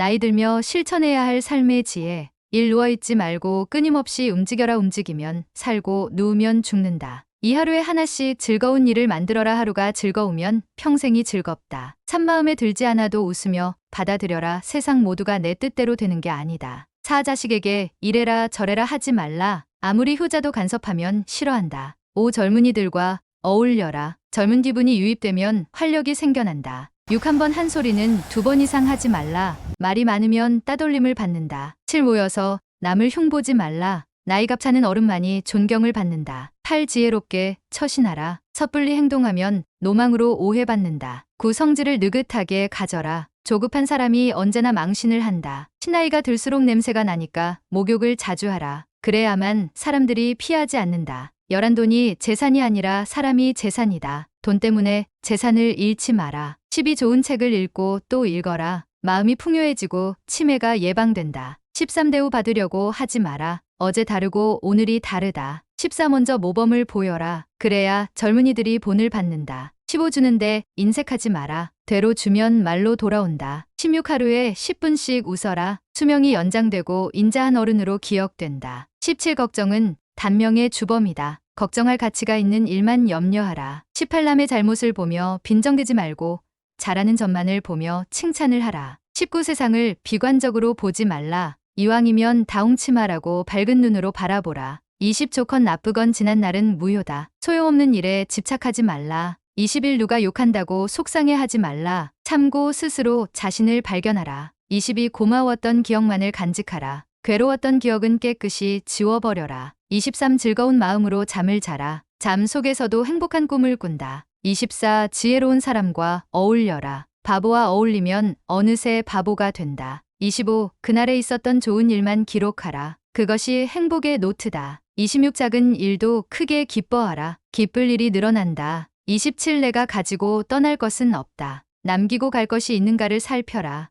나이 들며 실천해야 할 삶의 지혜. 일 누워있지 말고 끊임없이 움직여라 움직이면 살고 누우면 죽는다. 이 하루에 하나씩 즐거운 일을 만들어라 하루가 즐거우면 평생이 즐겁다. 참마음에 들지 않아도 웃으며 받아들여라 세상 모두가 내 뜻대로 되는 게 아니다. 사 자식에게 이래라 저래라 하지 말라. 아무리 효자도 간섭하면 싫어한다. 오 젊은이들과 어울려라. 젊은 기분이 유입되면 활력이 생겨난다. 육한번 한 소리는 두 번 이상 하지 말라. 말이 많으면 따돌림을 받는다. 칠 모여서 남을 흉보지 말라. 나이 값차는 어른만이 존경을 받는다. 팔 지혜롭게 처신하라. 섣불리 행동하면 노망으로 오해받는다. 구 성질을 느긋하게 가져라. 조급한 사람이 언제나 망신을 한다. 신나이가 들수록 냄새가 나니까 목욕을 자주 하라. 그래야만 사람들이 피하지 않는다. 열한 돈이 재산이 아니라 사람이 재산이다. 돈 때문에 재산을 잃지 마라. 십이 좋은 책을 읽고 또 읽어라. 마음이 풍요해지고 치매가 예방된다. 13대우 받으려고 하지 마라. 어제 다르고 오늘이 다르다. 14 먼저 모범을 보여라. 그래야 젊은이들이 본을 받는다. 15 주는데 인색하지 마라. 되로 주면 말로 돌아온다. 16 하루에 10분씩 웃어라. 수명이 연장되고 인자한 어른으로 기억된다. 17 걱정은 단명의 주범이다. 걱정할 가치가 있는 일만 염려하라. 18남의 잘못을 보며 빈정대지 말고 잘하는 점만을 보며 칭찬을 하라. 19 세상을 비관적으로 보지 말라. 이왕이면 다홍치마라고 밝은 눈으로 바라보라. 20 좋건 나쁘건 지난 날은 무효다. 소용없는 일에 집착하지 말라. 20일 누가 욕한다고 속상해하지 말라. 참고 스스로 자신을 발견하라. 22 고마웠던 기억만을 간직하라. 괴로웠던 기억은 깨끗이 지워버려라. 23 즐거운 마음으로 잠을 자라. 잠 속에서도 행복한 꿈을 꾼다. 24 지혜로운 사람과 어울려라. 바보와 어울리면 어느새 바보가 된다. 25 그날에 있었던 좋은 일만 기록하라. 그것이 행복의 노트다. 26 작은 일도 크게 기뻐하라. 기쁠 일이 늘어난다. 27 내가 가지고 떠날 것은 없다. 남기고 갈 것이 있는가를 살펴라.